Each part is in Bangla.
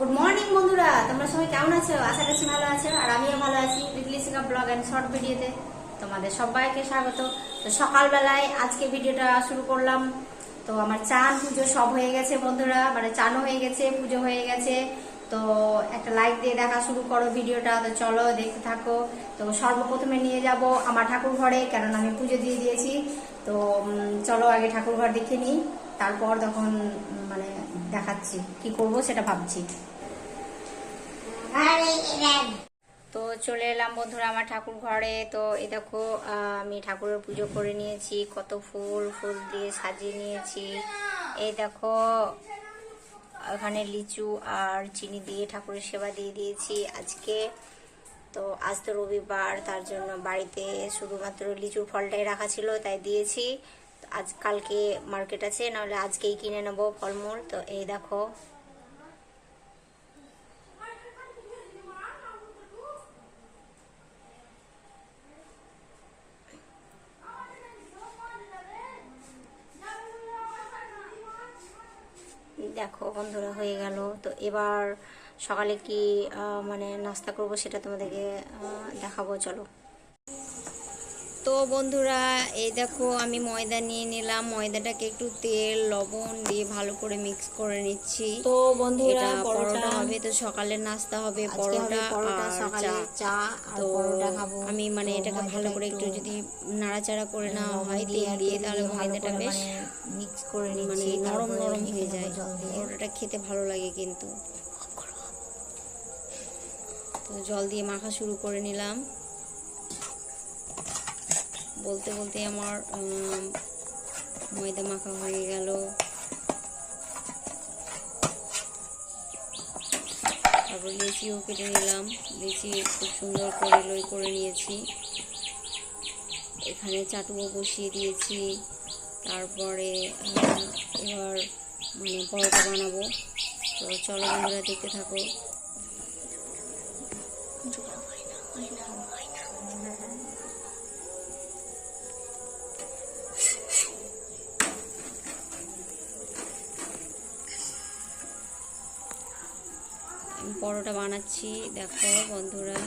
গুড মর্নিং বন্ধুরা। তোমরা সবাই কেমন আছো? আশা করছি ভালো আছো। আর আমিও ভালো আছি। লিটলিসিকা ব্লগ অ্যান্ড শর্ট ভিডিওতে তোমাদের সবাইকে স্বাগত। তো সকালবেলায় আজকে ভিডিওটা শুরু করলাম। তো আমার চান পুজো সব হয়ে গেছে বন্ধুরা। মানে চানও হয়ে গেছে, পুজো হয়ে গেছে। তো একটা লাইক দিয়ে দেখা শুরু করো ভিডিওটা তো চলো দেখতে থাকো। তো সর্বপ্রথমে নিয়ে যাব আমার ঠাকুর ঘরে কেননা আমি পুজো দিয়ে দিয়েছি। তো চলো আগে ঠাকুর ঘর দেখে নিই। তারপর তখন মানে দেখাচ্ছি কি করব সেটা ভাবছি। তো চলে এলাম বন্ধুরা আমার ঠাকুর ঘরে। তো এই দেখো আমি ঠাকুরের পুজো করে নিয়েছি কত ফুল ফুল দিয়ে সাজিয়ে নিয়েছি। এই দেখো ওখানে লিচু আর চিনি দিয়ে ঠাকুরের সেবা দিয়ে দিয়েছি আজকে। তো আজ তো রবিবার তার জন্য বাড়িতে শুধুমাত্র লিচুর ফলটাই রাখা ছিল তাই দিয়েছি। আজ কালকে মার্কেট আছে, নাহলে আজকেই কিনে নেব ফলমূল। তো এই দেখো। দেখো বন্ধুরা, হয়ে গেল। তো এবার সকালে কি মানে নাস্তা করব সেটা তোমাদেরকে দেখাবো, চলো। তো বন্ধুরা এই দেখো আমি ময়দা নিয়ে নিলাম। ময়দাটাকে একটু তেল লবণ দিয়ে ভালো করে মিক্স করে নিচ্ছি। তো বন্ধুরা পরোটা হবে তো সকালের নাস্তা হবে পরোটা পরোটা আর চা। চা তো আমি মানে এটাকে ভালো করে একটু যদি নাড়াচাড়া করে নেওয়া লবণ হয় তেল দিয়ে তাহলে ময়দাটা বেশ মানে মিক্স করে মানে নরম নরম হয়ে যায়। পরোটাটা খেতে ভালো লাগে কিন্তু। তো জল দিয়ে মাখা শুরু করে নিলাম। বলতে বলতে আমার ময়দা মাখা হয়ে গেল। তারপর লিচিও কেটে নিলাম। লিচি খুব সুন্দর করে লই করে নিয়েছি। এখানে চাটুও বসিয়ে দিয়েছি। তারপরে এবার মানে পরোটা বানাবো। তো চলো বন্ধুরা, দেখতে থাকো। আমি পরোটা বানাচ্ছি। দেখো বন্ধুরা।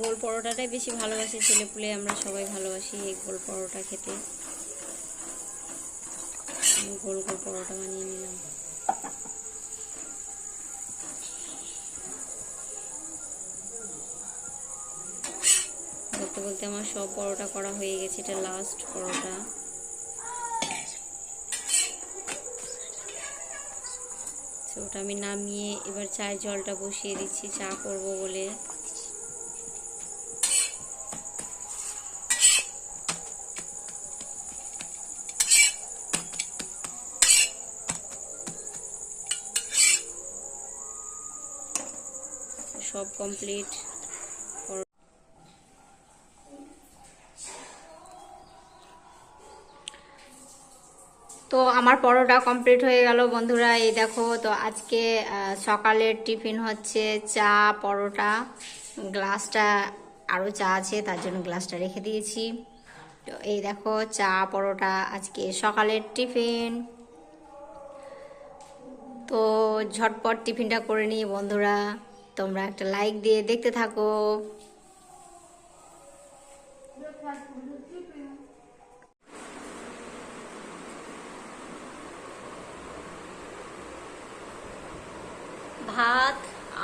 গোল পরোটাটাই বেশি ভালোবাসে ছেলেপুলে আমরা সবাই ভালোবাসি এই গোল পরোটা খেতে। গোল গোল পরোটা বানিয়ে নিলাম। বলতে আমার সব পরোটা করা হয়ে গেছে, এটা লাস্ট পরোটা। ওটা আমি নামিয়ে এবার চায়ের জলটা বসিয়ে দিচ্ছি, চা করব বলে। সব কমপ্লিট তো আমার পরোটা কমপ্লিট হয়ে গেল বন্ধুরা, এই দেখো। তো আজকে সকালের টিফিন হচ্ছে চা, পরোটা, গ্লাসটা আরও চা আছে, তার জন্য গ্লাসটা রেখে দিয়েছি। তো এই দেখো, চা, পরোটা আজকে সকালের টিফিন। তো ঝটপট টিফিনটা করে নিই বন্ধুরা, তোমরা একটা লাইক দিয়ে দেখতে থাকো। ভাত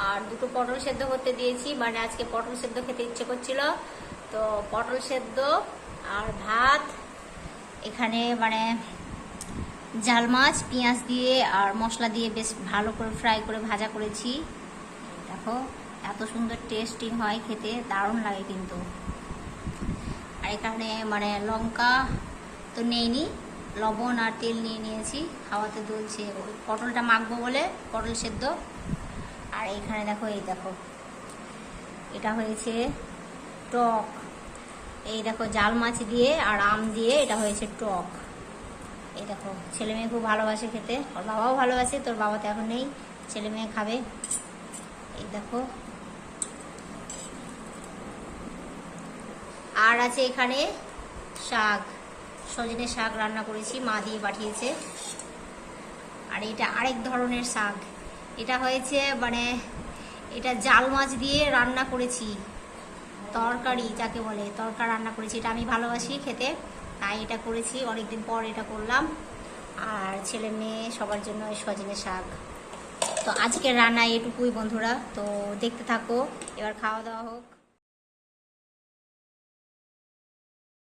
আর দুটো পটল সেদ্ধ করতে দিয়েছি। মানে আজকে পটল সেদ্ধ খেতে ইচ্ছে করছিল। তো পটল সেদ্ধ আর ভাত, এখানে মানে জাল মাছ, পেঁয়াজ দিয়ে আর মশলা দিয়ে বেশ ভালো করে ফ্রাই করে ভাজা করেছি। দেখো, এত সুন্দর টেস্টিং হয় খেতে, দারুণ লাগে কিন্তু। আর এখানে মানে লঙ্কা তো নেইনি। লবণ আর তেল নিয়ে নিয়েছি খাওয়াতে দুলছে। পটলটা মাখবো বলে পটল সেদ্ধ। আর এখানে দেখো, এই দেখো। এটা হয়েছে টক। এই দেখো, জাল মাছ দিয়ে আর আম দিয়ে এটা হয়েছে টক। এই দেখো, ছেলে মেয়ে খুব ভালোবাসে খেতে। ওর বাবাও ভালোবাসে, তোর বাবা তো এখন নেই, ছেলে মেয়ে খাবে। এই দেখো। আর আছে এখানে শাক। সজনে শাক রান্না করেছি, মা দিয়ে পাঠিয়েছে। আর এটা আরেক ধরনের শাক। এটা হয়েছে মানে এটা জাল মাছ দিয়ে রান্না করেছি। তরকারি, যাকে বলে তরকারি রান্না করেছি। এটা আমি ভালোবাসি খেতে, তাই এটা করেছি। অনেকদিন পর এটা করলাম। আর ছেলে মেয়ে, সবার জন্য সজনে শাক। তো আজকের রান্না এটুকুই, বন্ধুরা। তো দেখতে থাকো। এবার খাওয়া দাওয়া হোক।